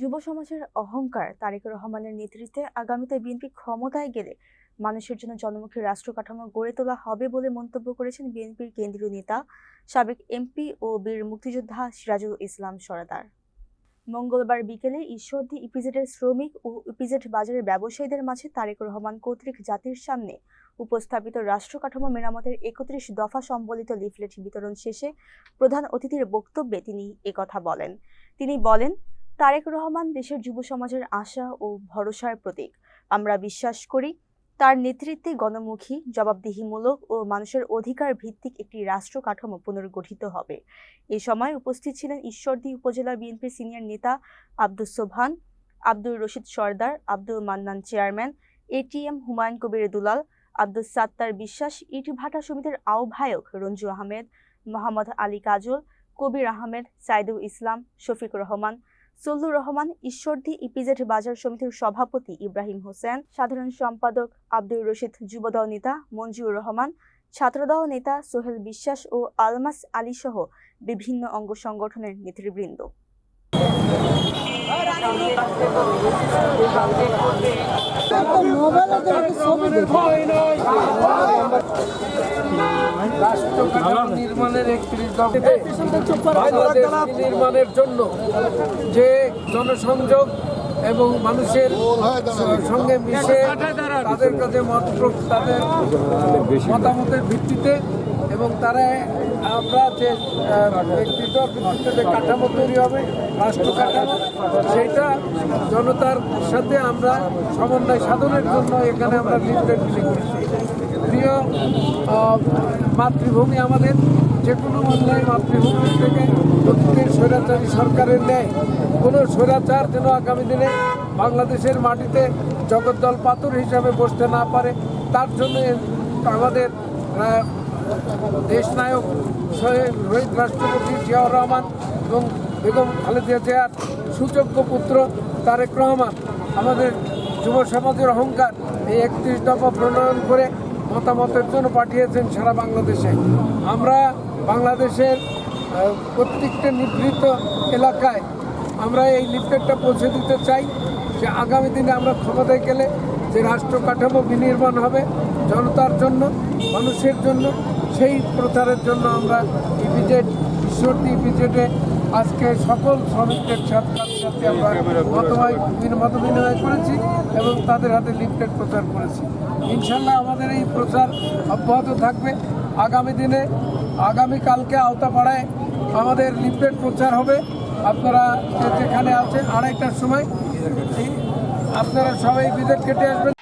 যুব সমাজের অহংকার তারেক রহমানের নেতৃত্বে আগামীতে বিএনপি ক্ষমতায় গেলে মানুষের জন্য জনমুখী রাষ্ট্র কাঠামো গড়ে তোলা হবে বলে মন্তব্য করেছেন বিএনপির কেন্দ্রীয় নেতা, সাবেক এমপি ও বীর মুক্তিযোদ্ধা সিরাজুল ইসলাম সরদার। মঙ্গলবার বিকেলে ঈশ্বরদী ইপিজেডের শ্রমিক ও ইপিজেড বাজারের ব্যবসায়ীদের মাঝে তারেক রহমান কর্তৃক জাতির সামনে উপস্থাপিত রাষ্ট্র কাঠামো মেরামতের একত্রিশ দফা সম্বলিত লিফলেট বিতরণ শেষে প্রধান অতিথির বক্তব্যে তিনি একথা বলেন। তিনি বলেন তারেক রহমান দেশের যুব সমাজের আশা ও ভরসার প্রতীক। আমরা বিশ্বাস করি, তার নেতৃত্বে গণমুখী, জবাবদিহিমূলক ও মানুষের অধিকার ভিত্তিক একটি রাষ্ট্র কাঠামো পুনর্গঠিত হবে। এ সময় উপস্থিত ছিলেন ঈশ্বরদী উপজেলা বিএনপির সিনিয়র নেতা আব্দুস সোভান আব্দুর রশিদ সর্দার, আব্দুল মান্নান চেয়ারম্যান এটিএম হুমায়ুন কবির দুলাল, আব্দুস সাত্তার বিশ্বাস, ইট ভাটা সমিতির আহ্বায়ক রঞ্জু আহমেদ, মোহাম্মদ আলী কাজল, কবির আহমেদ, সাইদুল ইসলাম শফিক রহমান সল্লুর রহমান, ঈশ্বরদী ইপিজেড বাজার সমিতির সভাপতি ইব্রাহিম হোসেন, সাধারণ সম্পাদক আব্দুর রশিদ যুবদল নেতা মঞ্জুর রহমান, ছাত্রদল নেতা সোহেল বিশ্বাস ও আলমাস আলী সহ বিভিন্ন অঙ্গ সংগঠনের নেতৃবৃন্দ। রাষ্ট্র নির্মাণের নির্মাণের জন্য যে জনসংযোগ এবং মানুষের সঙ্গে মিশে তাদের কাছে তাদের মতামতের ভিত্তিতে এবং তারা আমরা যে ব্যক্তিত্বর ভিত্তিতে যে কাঠামো তৈরি হবে, রাষ্ট্র কাঠামো, সেইটা জনতার সাথে আমরা সমন্বয় সাধনের জন্য এখানে আমরা বিলি করছি প্রিয় মাতৃভূমি আমাদের, যে কোনো অন্যায় মাতৃভূমি থেকে অতীতের স্বৈরাচারী সরকারের নেয় কোনো স্বৈরাচার যেন আগামী দিনে বাংলাদেশের মাটিতে জগদ্দল পাথর হিসাবে বসতে না পারে, তার জন্য আমাদের দেশনায়ক শহীদ রাষ্ট্রপতি জিয়াউর রহমান এবং বেগম খালেদা জিয়ার সুযোগ্য পুত্র তারেক রহমান, আমাদের যুব সমাজের অহংকার এই একত্রিশ দফা প্রণয়ন করে মতামতের জন্য পাঠিয়েছেন সারা বাংলাদেশে। আমরা বাংলাদেশের প্রত্যেকটা নিভৃত এলাকায় আমরা এই লিফলেটটা পৌঁছে দিতে চাই যে আগামী দিনে আমরা ক্ষমতায় গেলে যে রাষ্ট্র কাঠামো বিনির্মাণ হবে জনতার জন্য, মানুষের জন্য, সেই প্রচারের জন্য আমরা ইপিজেড, ঈশ্বরদী ইপিজেডে আজকে সকল শ্রমিকদের সাথে আমরা বিনিময় করেছি এবং তাদের হাতে লিফলেট প্রচার করেছি। ইনশাল্লাহ আমাদের এই প্রচার অব্যাহত থাকবে। আগামী দিনে, আগামী কালকে আওতাপাড়ায় আমাদের লিফলেট প্রচার হবে। আপনারা যেখানে আছেন, আড়াইটার সময় আপনারা সবাই বিদেশ কেটে আসবেন।